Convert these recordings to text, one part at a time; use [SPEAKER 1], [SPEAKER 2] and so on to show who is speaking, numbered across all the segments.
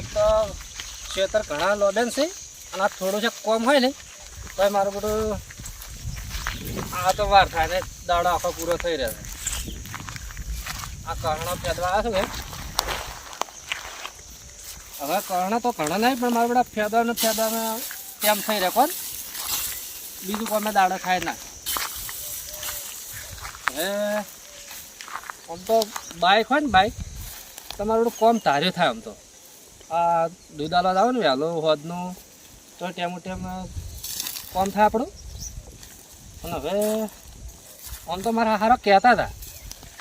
[SPEAKER 1] એક તો ખેતર ઘણા લોડન છે અને આ થોડું છે કોમ હોય ને તો મારું બધું આ તો વાર થાય ને, દાડો આખો પૂરો થઈ રહ્યો છે. આ કર્ણ ફેદવા આવે છે હવે કર્ણ તો કર્ણ નહીં, પણ મારા બધા ફેદા ને ફેદા ને કેમ થઈ રહ્યા કોણ? બીજું કોઈ દાડો ખાય ના હવે આમ તો બાઇક હોય ને બાઇક તમારું કોમ તાર્યું થાય આમ તો. આ દૂધાલા જાવ ને વહેલો હોદનું, તો ટેમ ટેમ કોમ થાય આપણું? અને હવે, આમ તો મારા હારો કહેતા હતા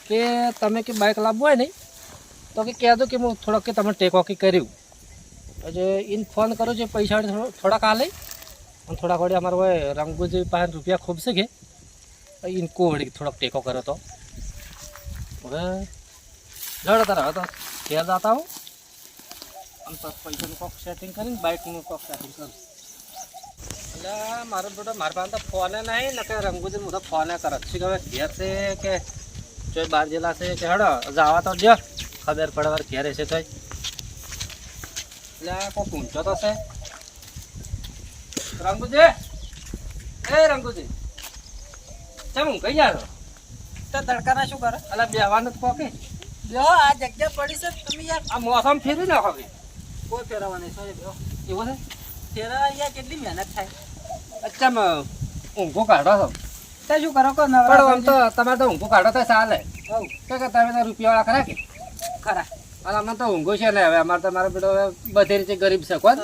[SPEAKER 1] કે તમે કે બાઇક લાવવું હોય નહીં, તો કે કહેતો કે હું થોડોક કે તમે ટેકો કર્યું. પછી એને ફોન કરો જે પૈસા થોડાક આ લઈ. અને થોડાક વળી અમારે હોય રંગુજી પાંચ રૂપિયા ખૂબ છે કે કો વળી થોડોક ટેકો કર્યો તો. હવે, જડ તારા હવે તો ઘેર જતા હું. અને પછી પૈસાનું કોક સેટિંગ કરીને બાઇકનું કોક સેટિંગ કરું. એટલે મારો બેટો મારા પાસે તો ફોને નહીં ને કે રંગુજી હું તો ફોને કરે કે હવે ઘેર છે કે જો બાર જેલા છે કે હડો જવા તો જો ખબર પડે ઘેર છે તો એટલે કોક ઊંચો તો છે. રંગુજી? એ રંગુજી. ચમ હું કઈ જારો
[SPEAKER 2] તો તડકાના શું કરે?
[SPEAKER 1] એટલે બેવાનું જ કોકે?
[SPEAKER 2] લ્યો આ જગ્યા પડી છે તમે યાર
[SPEAKER 1] આ મોસમ ફેરવી નાખો કે.
[SPEAKER 2] કોઈ ફેરવવાની છે
[SPEAKER 1] એવું છે?
[SPEAKER 2] ફેરવા યાર કેટલી મહેનત થાય.
[SPEAKER 1] અચ્છા ઊંઘો કાઢો છો.
[SPEAKER 2] તે શું કરો કો નવરા
[SPEAKER 1] આમ તો તમારે તો ઊંઘો કાઢો તો ચાલે
[SPEAKER 2] હોવ.
[SPEAKER 1] કે તમે તો રૂપિયાવાળા ખરા કે?
[SPEAKER 2] ખરા.
[SPEAKER 1] અને અમને તો ઊંઘો છે ને હવે અમારે તો મારો બેટો હવે બધી રીતે ગરીબ છે કોણ?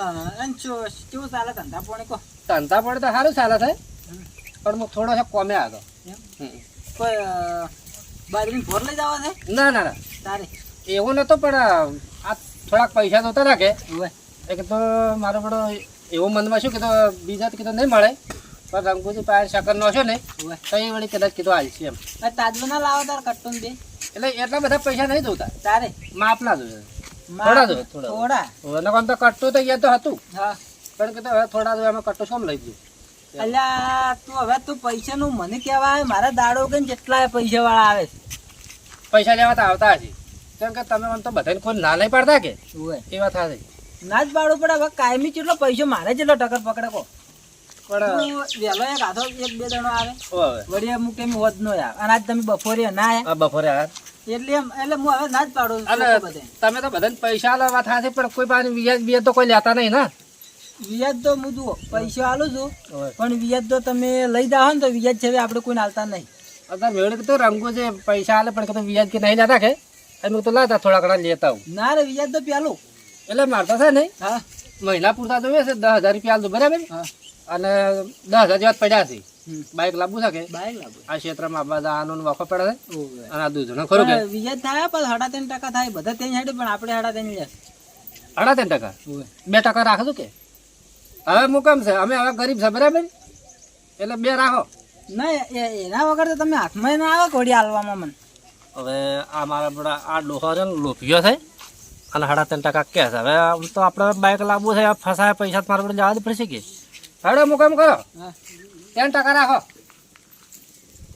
[SPEAKER 2] કેવું ચાલે ધંધા પોણી કો?
[SPEAKER 1] ધંધા તો સારું ચાલે છે. પણ હું થોડો છે કોમે? હમ.
[SPEAKER 2] કોઈ અ, બાજરીની ભોર લઈ જવા છે?
[SPEAKER 1] ના ના ના.
[SPEAKER 2] તારે.
[SPEAKER 1] એવું નતો પણ આ થોડાક પૈસા તો હતા કે એ તો મારો બેટો એવું મનમાં શું કીધું બીજા તો કીધું નહીં મળે. પણ રંગુજી પાસે શકર નો છે ને તો એ વળી કદાચ કીધું હાલશે એમ.
[SPEAKER 2] તાજમાં ના લાવો તાર કટ્ટું બે.
[SPEAKER 1] એટલે એટલા બધા પૈસા નહીં જોતા.
[SPEAKER 2] તારે?
[SPEAKER 1] માપના
[SPEAKER 2] માં-
[SPEAKER 1] થોડા જોઈએ, થોડા.
[SPEAKER 2] થોડા.
[SPEAKER 1] તો કટ્ટું તો યાદ તો હતું.
[SPEAKER 2] હા.
[SPEAKER 1] પણ કીધું હવે થોડા જોઈએ એમાં કટ્ટું શું લઈ ગયું
[SPEAKER 2] અલ્યા તું હવે તું પૈસા નું મને કહેવાય મારા દાડો કે જેટલા પૈસા વાળા આવે.
[SPEAKER 1] પૈસા લેવા તો આવતા હશે કેમ કે તમે તો બધાને કોઈ ના નહીં પાડતા કે? એ વાત થશે
[SPEAKER 2] ના જ પાડવું પડે. હવે કાયમી કેટલો પૈસો મારે જેટલો ટકર પકડે કો
[SPEAKER 1] પણ
[SPEAKER 2] વહેલો એક બે જણો આવે. વળી અમુક એમ હોત નો આવે અને આજ તમે બપોરે ના આવ્યા
[SPEAKER 1] બપોરે
[SPEAKER 2] એટલે એમ એટલે હું હવે ના જ પાડું છું
[SPEAKER 1] તમે તો બધાને પૈસા આલે વાત થશે પણ કોઈ પાસે વ્યાજ વ્યાજ તો કોઈ લેતા નહીં ને?
[SPEAKER 2] વ્યાજ તો હું જુઓ પૈસા આલું છું. પણ વ્યાજ તો તમે લઈ જાઓ ને તો વ્યાજ છે આપણે કોઈને આલતા નહીં.
[SPEAKER 1] અત્યારે રંગો છે પૈસા આલે પણ વ્યાજ કે નહીં લેતા કે? એમ તો લાતા થોડા ઘણા લેતા હું
[SPEAKER 2] ના રે વ્યાજ તો પેલું
[SPEAKER 1] એટલે મારતા છે નહીં
[SPEAKER 2] હા.
[SPEAKER 1] મહિના પૂરતા તો છે દસ હજાર રૂપિયા તો બરાબર? અને દસ હજાર જેવા પડ્યા છે. બાઇક લાવવું છે કે?
[SPEAKER 2] બાઈક લાવો
[SPEAKER 1] આ ક્ષેત્રમાં બધા આનો વખો પડે છે. અને આ દૂધનો ખરું કે?
[SPEAKER 2] વ્યાજ થાય પણ સાડા ત્રણ ટકા થાય. બધા ત્રણ સાઈડ પણ આપણે સાડા ત્રણ લે
[SPEAKER 1] અડા ત્રણ ટકા? બે ટકા રાખો કે? હવે હું કેમ છે? અમે હવે ગરીબ છે બરાબર? એટલે બે રાખો.
[SPEAKER 2] ના એ- એના વગર તો તમે હાથમાં ના આવે ઘોડી હાલવામાં મને.
[SPEAKER 1] હવે આ મારા બધા આ ડોહો છે ને લોભિયો છે અને સાડા ત્રણ ટકા કે છે હવે આમ તો આપણે બાઇક લાવવું છે ફસાય પૈસા મારા બધા જવા જ પડશે કે. હવે હું કેમ કરો ત્રણ ટકા રાખો.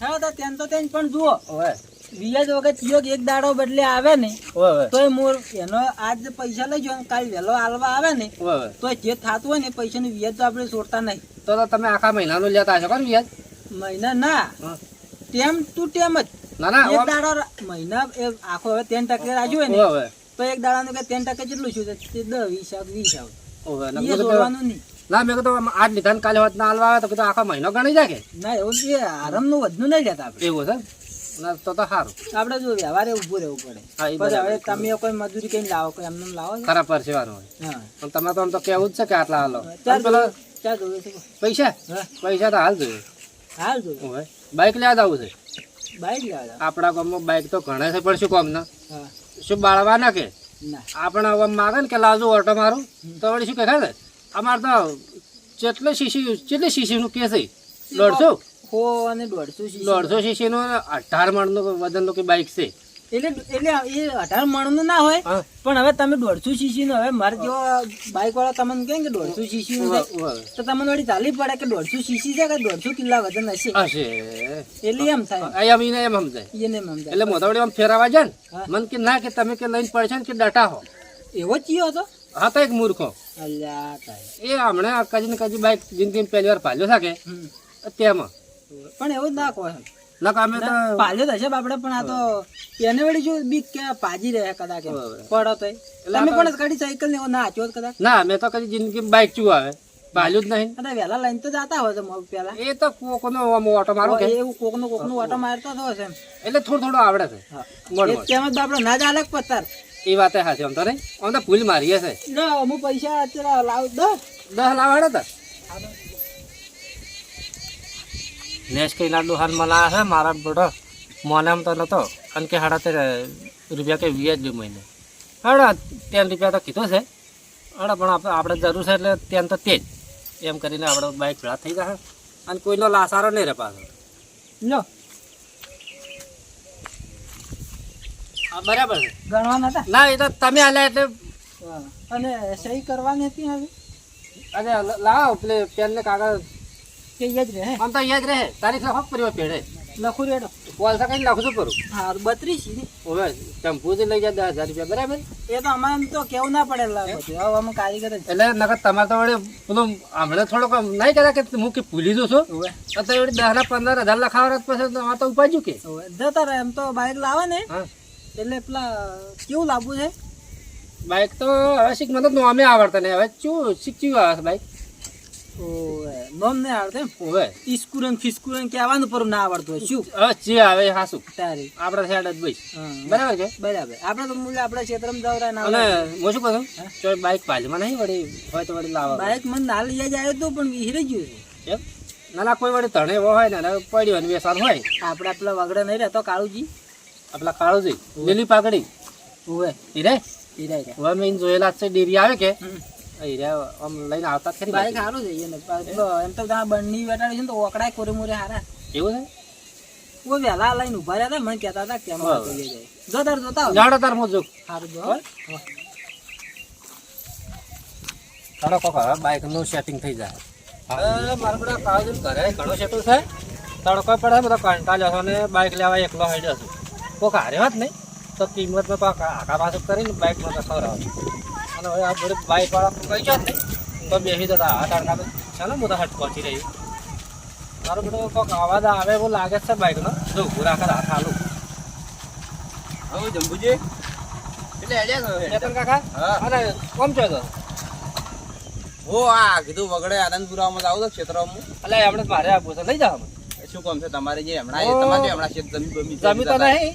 [SPEAKER 2] હા તો ત્યાં તો ત્યાં પણ જુઓ.
[SPEAKER 1] હવે
[SPEAKER 2] વ્યાજ વગર થયો કે એક દાડો બદલે આવે ને તો મોર એનો આજ પૈસા લઈ જાઓ કાલ વહેલો હાલવા આવે ને તો જે થતું હોય ને પૈસા નું વ્યાજ તો આપણે છોડતા નહીં.
[SPEAKER 1] તો તો તમે આખા મહિનાનું લેતા હશો કોણ વ્યાજ?
[SPEAKER 2] મહિના ના. ટેમ ટુ ટેમ જ.
[SPEAKER 1] ના ના
[SPEAKER 2] એક દાડો મહિના આખો હવે ત્રણ ટકે હોય ને
[SPEAKER 1] હવે
[SPEAKER 2] તો એક દાડાનું કે ત્રણ ટકે જેટલું શું છે તે દસ વીસ આવ. આવ
[SPEAKER 1] ના, મેં કીધું આજ લીધા કાલે ના હાલવા આવે તો કીધું આખો મહિનો ગણી જાય કે?
[SPEAKER 2] ના એવું એ આરામનું વધનું નહીં લેતા આપણે.
[SPEAKER 1] એવું છે? ના તો તો સારું.
[SPEAKER 2] આપણે જો વ્યવહારે ઊભું રહેવું પડે. હવે તમે કોઈ મજૂરી કઈ લાવો કોઈ એમને લાવો
[SPEAKER 1] ખરા પરસેવાનું હોય. પણ તમે તો આમ તો કેવું જ છે કે આટલા હાલો. પૈસા? પૈસા તો હાલ જોઈએ.
[SPEAKER 2] હાલ
[SPEAKER 1] બાઇક લેવા જવું છે?
[SPEAKER 2] લેવા.
[SPEAKER 1] આપણા ગામમાં બાઇક તો ઘણા છે પણ શું કામ ના શું બાળવા ના. કે આપણે હવે માગે ને કે લાવજો ઓટો મારું. તો વળી શું કે ને? અમારે તો જેટલે શીશી કેટલી શીશીનું કે છે? દોઢસો?
[SPEAKER 2] હો અને દોઢસો.
[SPEAKER 1] દોઢસો શીશીનું અઢાર મણનું વજનનું કે બાઇક છે?
[SPEAKER 2] એટલે એટલે એ અઢાર મણનું ના હોય પણ હવે તમે દોઢસો સીસી નું હવે મારે જેવો બાઈક વાળા તમને કહે કે દોઢસો સીસી નું. તો તમને વળી ચાલી પડે કે દોઢસો સીસી છે કે દોઢસો કિલ્લા વજન હશે?
[SPEAKER 1] હશે.
[SPEAKER 2] એટલે એમ થાય.
[SPEAKER 1] એમ ઈને એમ સમજાય.
[SPEAKER 2] એને એમ સમજાય.
[SPEAKER 1] એટલે મોટાવડી આમ ફેરવા જાય ને. મને કે ના કે તમે કે લઈને પડશે ને કે ડટા હો.
[SPEAKER 2] એવો જ ચીયો હતો?
[SPEAKER 1] હા તો એક મૂર્ખો. એ હમણાં કજી ને કજી બાઈક જિંદગી પહેલી વાર પાલ્યો
[SPEAKER 2] હમ.
[SPEAKER 1] તેમાં.
[SPEAKER 2] પણ એવું જ ના કહો એમ.
[SPEAKER 1] તો
[SPEAKER 2] પાલ્યો બાપડે પણ આ તો એને વળી જો બીક કે પાજી રહે કદાચ પડો તો તમે પણ કડી સાયકલ ને ના હાચ્યો કદાચ?
[SPEAKER 1] ના મેં તો કદી જિંદગી બાઇક ચુ આવે. પાલ્યું જ નહીં.
[SPEAKER 2] કદાચ વહેલા લઈને તો જતા હોય તો પેલા
[SPEAKER 1] એ તો કોકનો ઓટો મારો કે.
[SPEAKER 2] એવું કોકનું કોકનું ઓટો મારતો તો હશે
[SPEAKER 1] એટલે થોડું થોડું આવડે છે.
[SPEAKER 2] તેમ જ બાપડો ના ચાલે કે
[SPEAKER 1] એ વાતે હાચી આમ તો નહીં. આમ તો ભૂલ મારી
[SPEAKER 2] હશે. અમુક પૈસા અત્યારે લાવ દો
[SPEAKER 1] દસ લાવાડે તો. નેસ કઈ લાડુ હાલ મળા છે મારા બેટો મને એમ તો નતો. કારણ કે હાડા તે રૂપિયા કે વીસ જ મહિને. હાડા તેન રૂપિયા તો કીધો છે. હાડા પણ આપણે જરૂર છે એટલે તેન તો તે જ. એમ કરીને આપણે બાઇક ભેળા થઈ જશે અને કોઈનો લાસારો નહીં રહે પાછો.
[SPEAKER 2] લો.
[SPEAKER 1] હા બરાબર છે.
[SPEAKER 2] ગણવા નતા
[SPEAKER 1] ના એ તો તમે આલ્યા એટલે
[SPEAKER 2] અને સહી કરવાની હતી હવે?
[SPEAKER 1] અરે લાવો પેલે પેન ને કાગળ
[SPEAKER 2] કે જ રહે?
[SPEAKER 1] આમ તો અહીંયા રહે. તારીખ લખો પરિવાર પેઢે?
[SPEAKER 2] લખું રેડો.
[SPEAKER 1] પોલસા કઈ લખું છું કરું?
[SPEAKER 2] હા બત્રીસ.
[SPEAKER 1] હવે ચંપુ જ લઈ જાય દસ હજાર રૂપિયા બરાબર?
[SPEAKER 2] એ તો અમારે તો કેવું ના પડે લા બધું. હવે અમે કારીગર
[SPEAKER 1] એટલે નકર તમારે તો વડે પેલું હમણાં થોડોક કામ નહીં કહેતા કે હું કે ભૂલી જઉં છું.
[SPEAKER 2] હોવે.
[SPEAKER 1] તો વળી દસ ના પંદર હજાર લખાવા પછી તો આ તો ઉપાજ્યું કે?
[SPEAKER 2] હોવે. જતા રહે એમ તો બાઈક લાવે ને એટલે પેલા કેવું લાવવું છે?
[SPEAKER 1] બાઈક તો હવે શીખ મને નોમે આવડતા નહીં. હવે શું શીખ્યું આવે
[SPEAKER 2] ઓવે. નોમ ને આવડતું
[SPEAKER 1] હવે
[SPEAKER 2] ઈસ્કુરન ફિસ્કુરન કહેવાનું પર ના આવડતું હોય. શું?
[SPEAKER 1] હા જે આવે હાસુ.
[SPEAKER 2] તારી.
[SPEAKER 1] આપડા હેડ જ ભાઈ. બરાબર છે?
[SPEAKER 2] બરાબર. આપણે તો મૂળ આપણે ક્ષેત્રમાં જવરા ના
[SPEAKER 1] અને. હું શું કહું ચો બાઈક પાલમાં નહીં વડે હોય તો વડે લાવવા
[SPEAKER 2] બાઈક મને ના લઈ જાય તો પણ વિહરી ગયું છે.
[SPEAKER 1] એમ? ના ના કોઈ વડે તણે એવો હોય ને પડ્યો અને વેસાર હોય
[SPEAKER 2] આપણે પેલા વગડે નહીં રહેતો કાળુજી.
[SPEAKER 1] આપલા કાળું જઈ લીલી પાકડી
[SPEAKER 2] હોવે
[SPEAKER 1] ઈ રે?
[SPEAKER 2] હીરાય કે
[SPEAKER 1] હવે મેં જોયેલા છે ડેરી આવે કે? આમ લઈને આવતા ખરી
[SPEAKER 2] બાઈક સારું છે એમ તો ત્યાં બંની બેઠાડી છે ને તો ઓકડાય કોરે મોરે હારા.
[SPEAKER 1] એવું છે?
[SPEAKER 2] ઓ વહેલા લઈને ઊભા રહ્યા હતા મને કહેતા હતા કેમ
[SPEAKER 1] હા.
[SPEAKER 2] જઈએ જાય. જો તાર જોતા
[SPEAKER 1] જાડો તાર મોજો
[SPEAKER 2] સારું જો?
[SPEAKER 1] તારો કોક હવે બાઈકનું સેટિંગ થઈ જાય. હવે મારા બધા કાજુ ઘરે ઘણો સેટું છે તડકો પડે બધો કંટાળ્યો છો ને બાઈક લેવા એકલો હેડ્યો છું. કોક હારે વાત નહીં તો કિંમતમાં તો આખા પાછું કરીને બાઈકમાં તો ખવડાવ અને હવે આ બધું બાઈક વાળા નહીં તો બેસી જતા તડકા તો ચાલો હું તો હટ પહોંચી રહી મારો બધો કોક અવાજ આવે એવું લાગે છે બાઈકનો જો ઉભું રાખે હાથ હાલું.
[SPEAKER 3] હવે જંબુજી એટલે હેડ્યા
[SPEAKER 1] કાકા?
[SPEAKER 3] હા.
[SPEAKER 1] અને કોમ છો તો?
[SPEAKER 3] હો આ કીધું વગડે આનંદપુરામાં આવું તો ક્ષેત્રમાં.
[SPEAKER 1] એટલે આપણે મારે આપવું છે. લઈ જાવ
[SPEAKER 3] શું કામ છે? તમારે જે હમણાં. તમારે હમણાં જમીન જમી બમી
[SPEAKER 1] તો નહીં.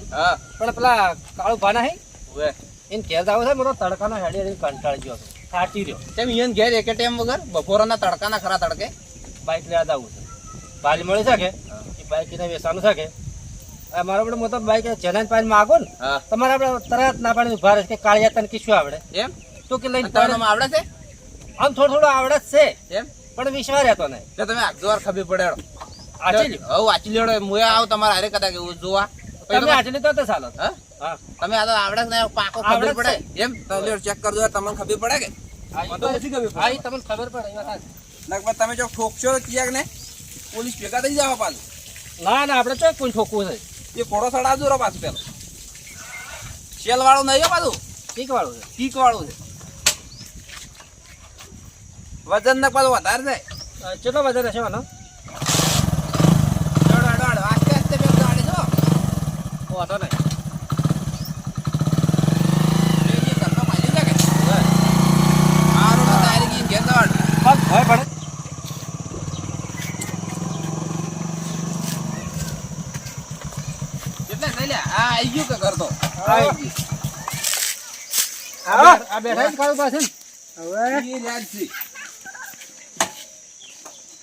[SPEAKER 1] પણ પેલા કાળું ભાના
[SPEAKER 3] હે.
[SPEAKER 1] એને કેસ જાવ છે મારો તડકાનો હેડી હેડી કંટાળી ગયો હતો. થાકી રહ્યો.
[SPEAKER 3] તેમ એને ઘેર એક ટાઈમ વગર બપોરના તડકાના ખરા તડકે?
[SPEAKER 1] બાઇક લેવા આવું છે. બાલી મળી શકે એ બાઇક એને વેચાનું શકે મારો આપણે મોટો બાઈક ચેલેન્જ પાણી માગો ને તમારે આપણે તરત ના પાડી ઊભા કે કાળિયા તને કીશું આવડે.
[SPEAKER 3] એમ?
[SPEAKER 1] તો કે લઈને
[SPEAKER 3] તમને આવડે છે?
[SPEAKER 1] આમ થોડું થોડું આવડે જ છે
[SPEAKER 3] એમ?
[SPEAKER 1] પણ વિશ્વાસ રહેતો નહીં.
[SPEAKER 3] એટલે તમે આગજો વાર ખબર પડે.
[SPEAKER 1] આચી.
[SPEAKER 3] વાંચી લેડો હું આવ તમારે હારે કદાચ જોવા.
[SPEAKER 1] તમે
[SPEAKER 3] તમે-
[SPEAKER 1] આચી લીધો તો ચાલો.
[SPEAKER 3] હા?
[SPEAKER 1] હા.
[SPEAKER 3] તમે આ તો આવડે ને પાકો ખબર પડે. એમ? તમે ચેક કરજો તમને ખબર પડે કે? મને તો નથી ખબર
[SPEAKER 1] ભાઈ તમને ખબર પડે.
[SPEAKER 3] લગભગ તમે જો ઠોકશો ક્યાંક ને પોલીસ ભેગા થઈ જાવ પાછું.
[SPEAKER 1] ના ના આપણે ચોય કોઈ ઠોકવું છે?
[SPEAKER 3] એ કોડો સડાવજો રો પાછું પેલો. શેલ વાળું નહીં પાછું.
[SPEAKER 1] પીક વાળું છે?
[SPEAKER 3] કીક વાળું છે. વજન ને પાછું વધારે છે.
[SPEAKER 1] કેટલો વજન હશે આનો. વાંધો નહીં
[SPEAKER 3] એ જે ઘરનો માલિક છે કે? આ રોડે તારી ગઈ ઘેર દોડ.
[SPEAKER 1] બસ હવે પડે
[SPEAKER 3] એટલે આ આઈ ગયું કે ઘર તો?
[SPEAKER 1] આઈ ગયું. આ બેઠા જ કાળું પાસે
[SPEAKER 2] હવે
[SPEAKER 3] ઈ રહ્યા છે.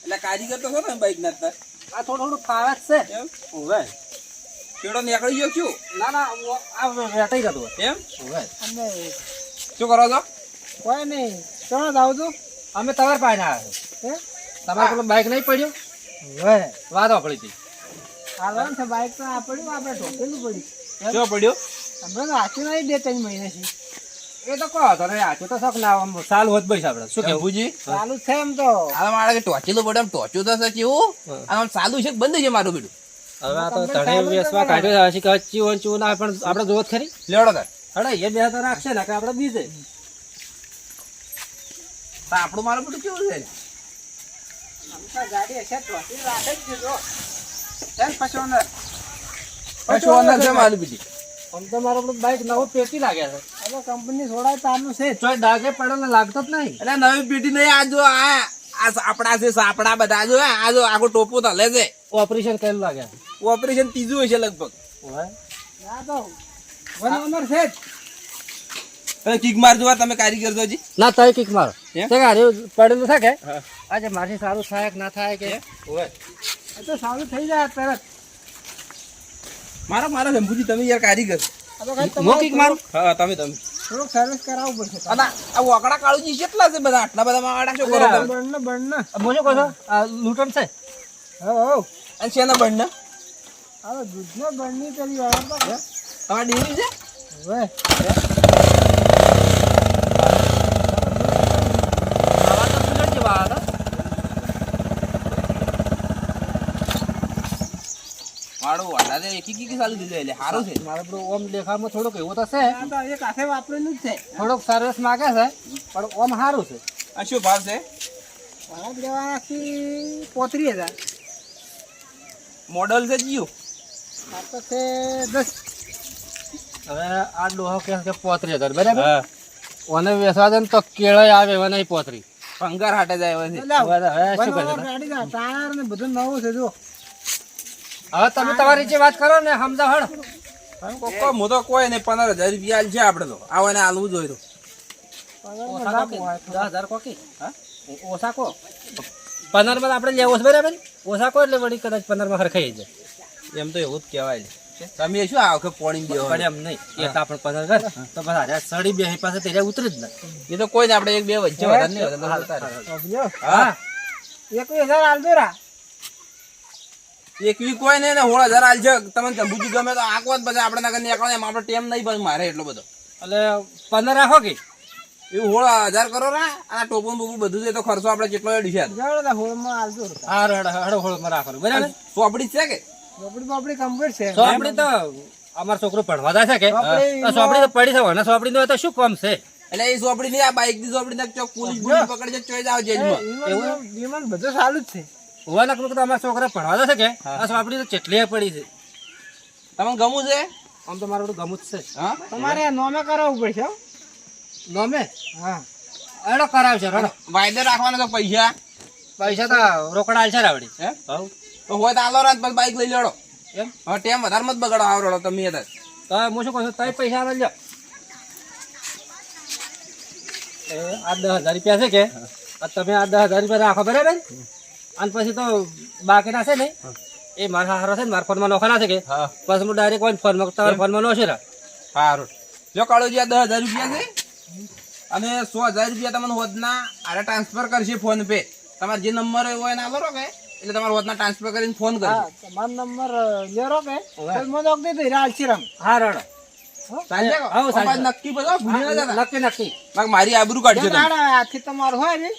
[SPEAKER 3] એટલે કારીગર તો છો ને બાઈક ના.
[SPEAKER 1] આ થોડું થોડું ફાવે છે
[SPEAKER 3] એમ?
[SPEAKER 1] ઓવે.
[SPEAKER 3] પેડો નીકળી ગયો શું?
[SPEAKER 1] ના ના આ વેટાઈ જતું
[SPEAKER 3] એમ?
[SPEAKER 1] ઓવે.
[SPEAKER 2] અમે
[SPEAKER 3] શું કરો છો?
[SPEAKER 2] કોઈ નહીં ચાલો જાવ છું
[SPEAKER 1] અમે તમારે પાસે આવ્યા છે
[SPEAKER 2] હે
[SPEAKER 1] તમારે પેલું બાઈક નહીં પડ્યું
[SPEAKER 2] હવે
[SPEAKER 1] વાત વાપરી હતી
[SPEAKER 2] હાલવાનું છે બાઇક તો આ પડ્યું આપણે ઢોકેલું પડ્યું.
[SPEAKER 3] શું પડ્યું?
[SPEAKER 2] હમણાં તો આચું નહીં બે ત્રણ મહિનાથી
[SPEAKER 1] એ તો કહો તો નહીં આચું તો શોખ ના આમ સાલ હોત ભાઈ આપણે. શું કેવું?
[SPEAKER 2] જી સારું છે એમ તો.
[SPEAKER 3] હાલ મારે ટોચેલું પડે એમ ટોચ્યું તો છે કેવું? આમ ચાલુ છે બંધ છે મારું બેડું?
[SPEAKER 1] હવે આ તો તણે વેસવા કાઢ્યો છે ચીવન ના પણ આપણે ખરી.
[SPEAKER 3] લેવડો તાર.
[SPEAKER 1] હડે એ બે તો રાખશે ને કે આપણે બીજે.
[SPEAKER 3] આપણું મારું બધું કેવું છે?
[SPEAKER 4] ગાડી હશે રાખે જ દીધો ચાલ પછી અંદર.
[SPEAKER 3] કશું છે મારું બીજી.
[SPEAKER 1] આમ તો મારું પેલું બાઈક નવું પેટી લાગે છે.
[SPEAKER 4] હવે કંપની છોડાય તારનું છે.
[SPEAKER 1] ચોય ડાઘે પડેલો લાગતો જ નહીં.
[SPEAKER 3] એટલે નવી પેઢી નહીં આ જો આ આ સાપડા છે સાપડા બધા જો આ જો આખો ટોપો તલે છે.
[SPEAKER 1] ઓપરેશન કરેલું લાગે.
[SPEAKER 3] ઓપરેશન ત્રીજું હશે લગભગ.
[SPEAKER 4] તો ઓનર છે જ.
[SPEAKER 3] તમે કિક મારજો તમે કારીગર હજી.
[SPEAKER 1] ના તય કિક મારો? તે ગાડી પડેલું છે કે? આજે મારથી સારું થાય કે ના થાય કે? ઓય.
[SPEAKER 4] તો સારું થઈ જાય તરત.
[SPEAKER 3] મારો મારો શંભુજી તમે યાર કારીગર.
[SPEAKER 4] આ તમારે
[SPEAKER 1] કિક મારું?
[SPEAKER 3] હા તમે તમે.
[SPEAKER 4] થોડુંક સર્વિસ કરાવવું પડશે
[SPEAKER 3] અલા આ વાકડા કાળુજી કેટલા છે બધા? આટલા બધા વાકડા શું કરો તમે?
[SPEAKER 4] બળને
[SPEAKER 1] હું શું કહું આ લૂંટણ છે?
[SPEAKER 4] હો હો
[SPEAKER 3] અને શેના બંને?
[SPEAKER 4] હવે દૂધનો બળની કરી વાળા તો
[SPEAKER 3] આ ડેરી છે?
[SPEAKER 4] હવે
[SPEAKER 1] આવા તો લૂંટણ જેવા હતા.
[SPEAKER 3] મારો વાડા એકી કીકી ચાલુ દીધું એટલે સારું છે.
[SPEAKER 1] મારે પેલું ઓમ દેખામાં થોડોક એવો તો છે.
[SPEAKER 4] આ તો એક હાથે વાપરેલું જ છે.
[SPEAKER 1] થોડોક સર્વિસ માગે છે પણ ઓમ સારું છે.
[SPEAKER 3] આ શું ભાવ છે?
[SPEAKER 4] ભાવ લેવાથી પોત્રીસ હજાર.
[SPEAKER 3] મોડલ છે જીઓ
[SPEAKER 4] આ તો છે દસ.
[SPEAKER 1] હવે આ ડોહો કે કે પોત્રી હજાર બરાબર? ઓને દે ને તો કેળાય આવે એવા નહીં પોત્રી
[SPEAKER 3] ફંગર હાટે જાય હવે છે.
[SPEAKER 1] શું કરે
[SPEAKER 4] છે, ટાયર ને બધું નવું છે જો.
[SPEAKER 1] હવે તમે તમારી જે વાત કરો ને સમજાવ હળ
[SPEAKER 3] કોઈ- કોઈ હું તો કોઈ નહીં પંદર હજાર રૂપિયા છે આપણે તો આવો એને આલવું જોઈએ
[SPEAKER 1] કો કે? કો કે? કો? પંદરમાં આપણે લેવો છે બરાબર એટલે વળી કદાચ પંદરમાં ખરખાઈ જાય.
[SPEAKER 3] એમ તો એવું જ કહેવાય તમે શું આ વખત પોણી દેવો
[SPEAKER 1] પણ એમ નહીં. એ તો આપણે પંદર કર તો બસ સડી બે પાસે તે ઉતરી જ ના.
[SPEAKER 3] એ તો કોઈ ને આપણે એક બે વચ્ચે વધારે નહીં વધારે તો ઉતારે.
[SPEAKER 4] સમજ્યો?
[SPEAKER 3] હા.
[SPEAKER 4] એકવીસ હજાર આલજો રા.
[SPEAKER 3] એક વી કોઈ નહીં ને સોળ હજાર આલ છે તમને જંબુજી ગમે તો આખો જ પછી આપણે નગર નીકળો એમ આપણે ટેમ નહીં પણ મારે એટલો બધો.
[SPEAKER 1] એટલે પંદર રાખો કે?
[SPEAKER 3] એવું હોળા હજાર કરો ને આ ટોપું બોપું બધું છે તો ખર્ચો આપણે કેટલો એડી છે
[SPEAKER 4] હોળમાં આલજો
[SPEAKER 1] હા હડો હડો રાખો. બરાબર?
[SPEAKER 3] ચોપડી છે કે?
[SPEAKER 4] ચોપડી બોપડી કમ્પ્લીટ છે.
[SPEAKER 1] સોપડી તો અમાર છોકરો ભણવા જાય છે કે?
[SPEAKER 4] ચોપડી
[SPEAKER 1] તો સોપડી તો પડી છે. ને સોપડી નો તો શું કામ છે?
[SPEAKER 3] એટલે એ ચોપડી નહીં આ બાઈકની ચોપડી ને ચોક પોલીસ પકડી જાય ચોઈ જાવ જેલમાં.
[SPEAKER 4] એવું? બધું સારું જ છે.
[SPEAKER 1] હોવા નકરું તો અમારા છોકરા ભણવા દે છે કે આ સોપડી તો ચેટલી પડી છે.
[SPEAKER 3] તમને ગમું છે?
[SPEAKER 1] આમ તો મારું બધું ગમું જ છે.
[SPEAKER 3] હા?
[SPEAKER 4] તમારે નોમે કરાવવું પડશે હો.
[SPEAKER 1] નોમે?
[SPEAKER 4] હા.
[SPEAKER 1] એડો કરાવશે રડો.
[SPEAKER 3] વાયદે રાખવાના તો પૈસા.
[SPEAKER 1] પૈસા તો રોકડા આલશે રાવડી.
[SPEAKER 3] હે?
[SPEAKER 1] હવ
[SPEAKER 3] તો હોય તો આલો રાત પછી બાઈક લઈ લેડો.
[SPEAKER 1] એમ
[SPEAKER 3] હવે ટેમ વધારે મત બગાડો આવડો તમે એ
[SPEAKER 1] તો હું શું કહું છું તમે પૈસા લઈ લ્યો. એ આ દસ હજાર રૂપિયા છે કે? તમે આ દસ હજાર રૂપિયા રાખો બરાબર? અને પછી તો બાકીના છે ને એ મારા હારો છે ને મારા ફોનમાં નોખવાના છે કે? પછી હું ડાયરેક્ટ કોઈ ફોનમાં તમારા ફોનમાં નોશે ને
[SPEAKER 3] સારું જો કાળોજી આ દસ હજાર રૂપિયા છે. અને સો હજાર રૂપિયા તમને હોદના આરે ટ્રાન્સફર કરશે ફોન પે. તમારે જે નંબર હોય એના આલો કે એટલે તમારે હોદના ટ્રાન્સફર કરીને ફોન
[SPEAKER 4] હા
[SPEAKER 3] કરશે
[SPEAKER 4] તમારો નંબર લેરો કે. મને ઓક દઈ રાલ શિરમ
[SPEAKER 1] હા.
[SPEAKER 3] પણ નક્કી ના
[SPEAKER 1] નક્કી નક્કી.
[SPEAKER 3] મારી આબરૂ કાઢજો
[SPEAKER 4] આથી તમારું હોય ને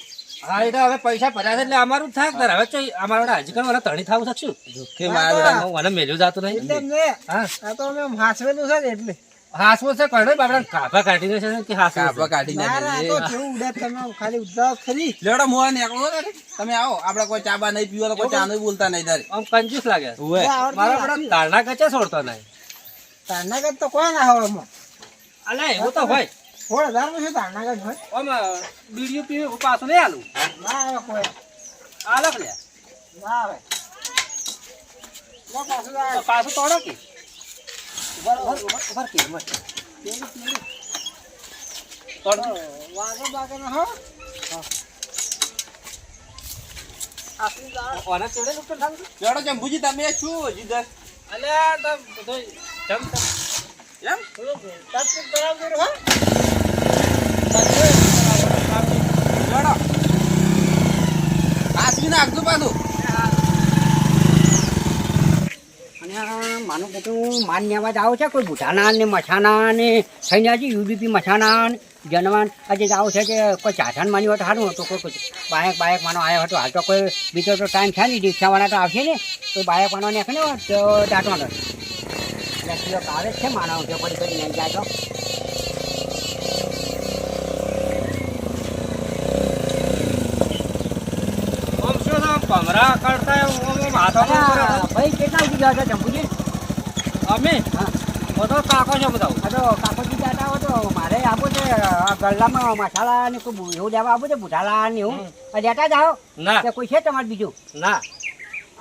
[SPEAKER 1] હા એટલે હવે પૈસા ભર્યા છે એટલે અમારું થાક. હવે ચોઈ અમારા હજી કણ ધણી થાવું શકશું?
[SPEAKER 3] કે મારા
[SPEAKER 1] મને મેલ્યું જાતું નહીં.
[SPEAKER 4] એટલે
[SPEAKER 1] હા.
[SPEAKER 4] આ તો અમે હાસવેલું છે એટલે.
[SPEAKER 1] હાસવો છે કણો કે
[SPEAKER 3] કાઢી નાખે
[SPEAKER 4] તો કેવું ઉડે તમે ખાલી ખરી.
[SPEAKER 3] નીકળો તમે આવો આપણે કોઈ ચાબા નહીં પીવો કોઈ ચા નહીં બોલતા નહીં તારે.
[SPEAKER 1] આમ કંજૂસ લાગે. મારા તારણા કચા છોડતો નહીં.
[SPEAKER 4] તારનાગત તો કોણ ના હોય
[SPEAKER 1] અલે એવું તો હોય.
[SPEAKER 4] સોળ હજારનું શું તારનાગત હોય
[SPEAKER 1] આમ બીડીયું પીવે પાછું નહીં આલું?
[SPEAKER 4] ના આવે કોઈ
[SPEAKER 1] આલક લે?
[SPEAKER 4] ના આવે. ના પાછું
[SPEAKER 1] તોડો કે? ઊભા રહો, ઊભા રહો, ઊભા રહો કે, ઊભા
[SPEAKER 4] પેલી પેલી.
[SPEAKER 1] તોડો.
[SPEAKER 4] વાગે બાગે ના હો. આટલી જ આવે.
[SPEAKER 1] ઓના ચેડે નુકસાન થાતું હતું?
[SPEAKER 3] જંબુજી તમે શું હજી
[SPEAKER 1] અલ્યા તો બધું જમ જમ.
[SPEAKER 3] એમ?
[SPEAKER 4] તાત્કાલિક બરાબર હો
[SPEAKER 3] લેવડો હાથવી નાખજો પાછું.
[SPEAKER 5] અને માનું બધું માન નેવા જાવ છે કોઈ ભૂઠાના ને મછાના ને થઈને આજે યુડીપી મછાના જનવાન આજે આવું છે કે કોઈ ચાઠાન માની હોય તો સારું હતું કોઈ બાયક બાયક માનો આવ્યો હતો હાલ તો કોઈ બીજો તો ટાઈમ છે નહીં, રિક્ષાવાળા તો આવશે ને કોઈ બાયક માનો ને તો દાંટવાનો એટલે આવે છે માનવ, જો પડી નહીં જાય તો
[SPEAKER 1] કમરા કરતા કરો.
[SPEAKER 5] ભાઈ કેટલા ગયા હતા જંબુજી?
[SPEAKER 1] અમે?
[SPEAKER 5] હા.
[SPEAKER 1] બધો કાકો છે બધા.
[SPEAKER 5] તો કાકોજી જાતા હો તો મારે આપો છે ગલ્લામાં મસાલા ને કોઈ એવું લેવા આપો છે બુઢાલા ને એવું લેતા જ આવો
[SPEAKER 1] ના
[SPEAKER 5] કોઈ છે તમારે બીજું?
[SPEAKER 1] ના.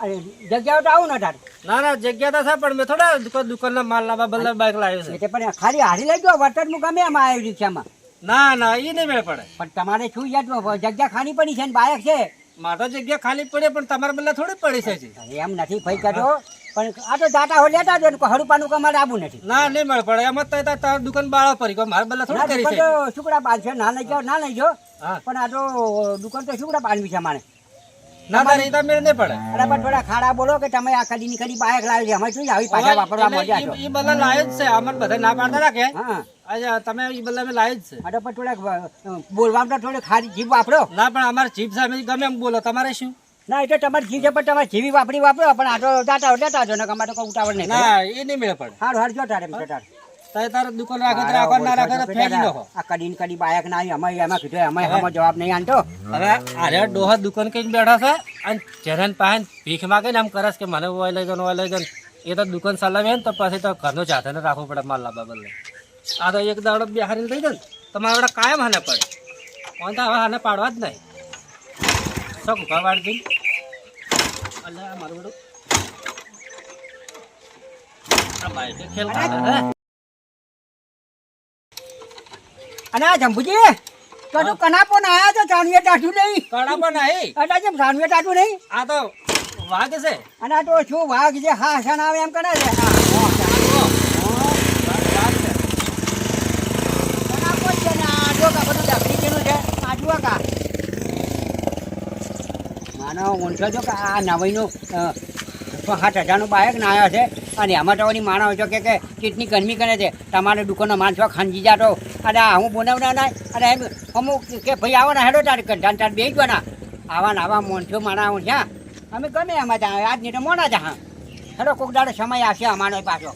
[SPEAKER 5] અરે જગ્યાઓ તો આવું ને તાર
[SPEAKER 1] ના ના જગ્યા તો છે પણ મેં થોડા દુકાન દુકાનના માલ લાવવા બદલે બાઈક લાવ્યો છે.
[SPEAKER 5] એટલે પણ ખાલી હારી લઈ ગયો હું ગમે એમાં આવ્યું રિક્ષામાં
[SPEAKER 1] ના ના એ નહીં મેળ પડે.
[SPEAKER 5] પણ તમારે શું યાદ જગ્યા ખાની પડી છે ને બાયક છે.
[SPEAKER 1] મારે જગ્યા ખાલી પડે પણ તમારા બદલા થોડી પડી છે.
[SPEAKER 5] એમ નથી ભાઈ કહેતો પણ આ તો દાતા હો લેતા જો ને કોઈ હરુપાનું કમારે આવું નથી.
[SPEAKER 1] ના નહીં મળે પડે એમ જ તો તાર- દુકાન બાળા પડી કોઈ મારા બદલા
[SPEAKER 5] ના,
[SPEAKER 1] થોડી કરી છે
[SPEAKER 5] સુકડા બાંધ છે ના લઈ જાઓ ના લઈ જાઓ. પણ આ તો દુકાન તો સુકડા બાંધવી છે મારે.
[SPEAKER 1] ના તારે એ તો મેળ નહીં પડે.
[SPEAKER 5] અરે પણ થોડા ખાડા બોલો કે તમે આ કદી ની કદી બાયક લાવી છે. અમે શું આવી પાછા વાપરવા મજા છો?
[SPEAKER 1] એ બદલા લાયો જ છે અમને બધા ના પાડતા રાખે.
[SPEAKER 5] હા.
[SPEAKER 1] આજે તમે એ બદલે અમે લાયો જ છે.
[SPEAKER 5] અરે પણ થોડાક બોલવામાં તો થોડી ખારી જીભ વાપરો.
[SPEAKER 1] ના પણ અમારે જીભ સામે ગમે એમ બોલો. તમારે શું?
[SPEAKER 5] ના એટલે તમારી જીભ પણ તમારે જીવી વાપરી વાપરો પણ આ તો દાતા લેતા ને અમારે કોઈ ઉતાવળ નહીં.
[SPEAKER 1] ના એ નહીં મેળ પડે.
[SPEAKER 5] હારું હારું જો તારે તારે.
[SPEAKER 1] તારે દુકાન રાખે તો રાખો ના રાખે તો ફેંકી દો
[SPEAKER 5] આ કદી ને બાયક ના આવી અમે એમાં કીધું અમે જવાબ નહીં આનતો.
[SPEAKER 1] હવે આરે ડોહા દુકાન કઈ બેઠા છે અને જેને પાસે ભીખ માગે ને એમ કરસ કે મને ઓય લઈ જાઓ ઓય લઈ જાઓ એ તો દુકાન ચલાવે ને તો પછી તો ઘરનો જાતે રાખવો પડે માલ લાવવા બદલે. આ તો એક દાડો બિહારી થઈ જાય ને. તમારે કાયમ હાને પડે. ઓન તો હવે હાને પાડવા જ નહીં. શું ઘર વાળી દઈ અલ્યા મારું બધું
[SPEAKER 5] અને આ જંબુજી તો કનાપો ના આયા તો ચાણવીએ ટાટું નહીં.
[SPEAKER 1] કડા પણ નહીં?
[SPEAKER 5] એટલે જેમ ચાણવીએ ટાટું નહીં?
[SPEAKER 1] આ તો વાઘ છે.
[SPEAKER 5] અને આ તો શું વાઘ જે હા આવે એમ કરે છે? હા, હા, ચાણવો.
[SPEAKER 1] વાઘ છે
[SPEAKER 5] કનાપો જ છે ને આ જો કા બધું કા માનો ઓનસો જો કે આ નવાઈનું સાત હજારનું બાયક ના છે. અને એમાં તો જો કે કે કેટલી ગરમી કરે છે. તમારે દુકાનનો માણસો ખાંજી જાતો. અને આ હું બનાવના ના અને એમ અમુક કે ભાઈ આવો ને હેડો તારે કંટાળ તાર બે જવાના આવા ને આવા મોનસો માણા છે અમે ગમે એમાં જા આજ નહીં તો જ હા હેડો, કોક દાડો સમય આવશે અમારો પાછો.